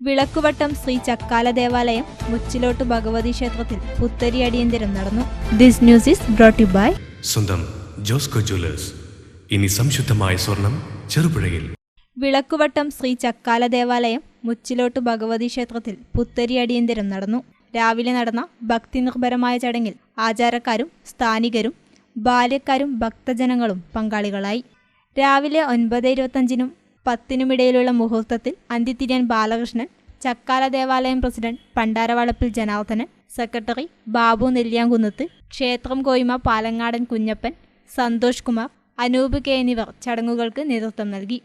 വിളക്കുവട്ടം ശ്രീ ചക്കാല ദേവാലയം മുച്ചിലോട്ട് ഭഗവതി ക്ഷേത്രത്തിൽ പുത്തരി അടിയന്തരം നടന്നു. This news is brought by സ്വന്തം ജോസ്കോ ജ്വല്ലേഴ്സ്. ഇനി സംശുദ്ധമായ സ്വർണം ചെറുപുഴയിൽ. വിളക്കുവട്ടം ശ്രീ ചക്കാല ദേവാലയം മുച്ചിലോട്ട് ഭഗവതി ക്ഷേത്രത്തിൽ പുത്തരി അടിയന്തരം നടന്നു. രാവിലെ നടന്ന ഭക്തി നിർഭരമായ ചടങ്ങിൽ ആചാരക്കാരും സ്ഥാനികരും ബാല്യക്കാരും ഭക്തജനങ്ങളും പങ്കാളികളായി. രാവിലെ ഒൻപത് ഇരുപത്തഞ്ചിനും പത്തിനുമിടയിലുള്ള മുഹൂർത്തത്തിൽ അന്തിത്തിരിയൻ ബാലകൃഷ്ണൻ ചക്കാല ദേവാലയം പ്രസിഡന്റ് പണ്ടാരവളപ്പിൽ ജനാർദ്ദനൻ സെക്രട്ടറി ബാബു നെല്ലിയാങ്കുന്നത്ത് ക്ഷേത്രം കോയിമ പാലങ്ങാടൻ കുഞ്ഞപ്പൻ സന്തോഷ് കുമാർ അനൂപ് കെ എന്നിവർ ചടങ്ങുകൾക്ക് നേതൃത്വം നൽകി.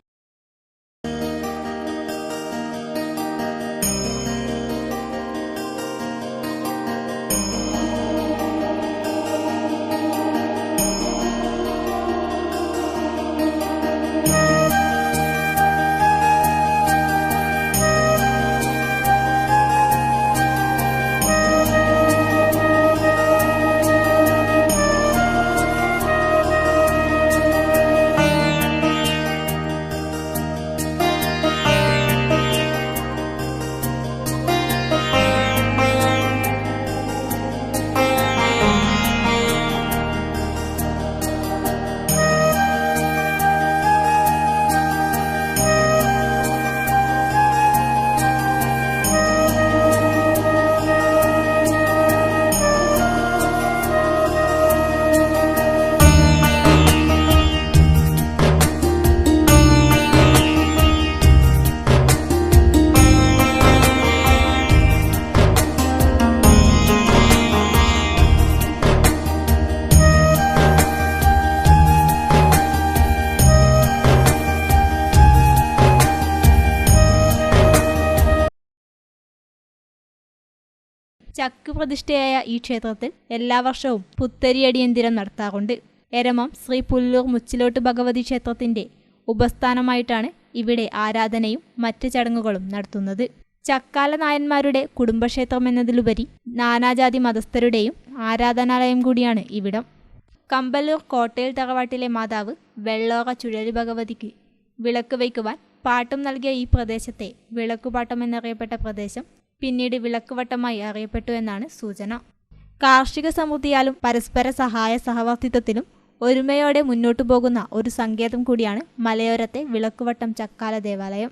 ചക്ക് പ്രതിഷ്ഠയായ ഈ ക്ഷേത്രത്തിൽ എല്ലാ വർഷവും പുത്തരിയടിയന്തിരം നടത്താറുണ്ട്. എരമം ശ്രീ പുല്ലൂർ മുച്ചിലോട്ട് ഭഗവതി ക്ഷേത്രത്തിന്റെ ഉപസ്ഥാനമായിട്ടാണ് ഇവിടെ ആരാധനയും മറ്റ് ചടങ്ങുകളും നടത്തുന്നത്. ചക്കാല നായന്മാരുടെ കുടുംബക്ഷേത്രം എന്നതിലുപരി നാനാജാതി മതസ്ഥരുടെയും ആരാധനാലയം കൂടിയാണ് ഇവിടം. കമ്പല്ലൂർ കോട്ടയിൽ തറവാട്ടിലെ മാതാവ് വെള്ളോറ ചുഴലി ഭഗവതിക്ക് വിളക്ക് വയ്ക്കുവാൻ പാട്ടും നൽകിയ ഈ പ്രദേശത്തെ വിളക്കുപാട്ടം എന്നറിയപ്പെട്ട പ്രദേശം പിന്നീട് വിളക്കുവട്ടമായി അറിയപ്പെട്ടു എന്നാണ് സൂചന. കാർഷിക സമൃദ്ധിയാലും പരസ്പര സഹായ സഹവർത്തിത്വത്തിലും ഒരുമയോടെ മുന്നോട്ടു പോകുന്ന ഒരു സങ്കേതം കൂടിയാണ് മലയോരത്തെ വിളക്കുവട്ടം ചക്കാല ദേവാലയം.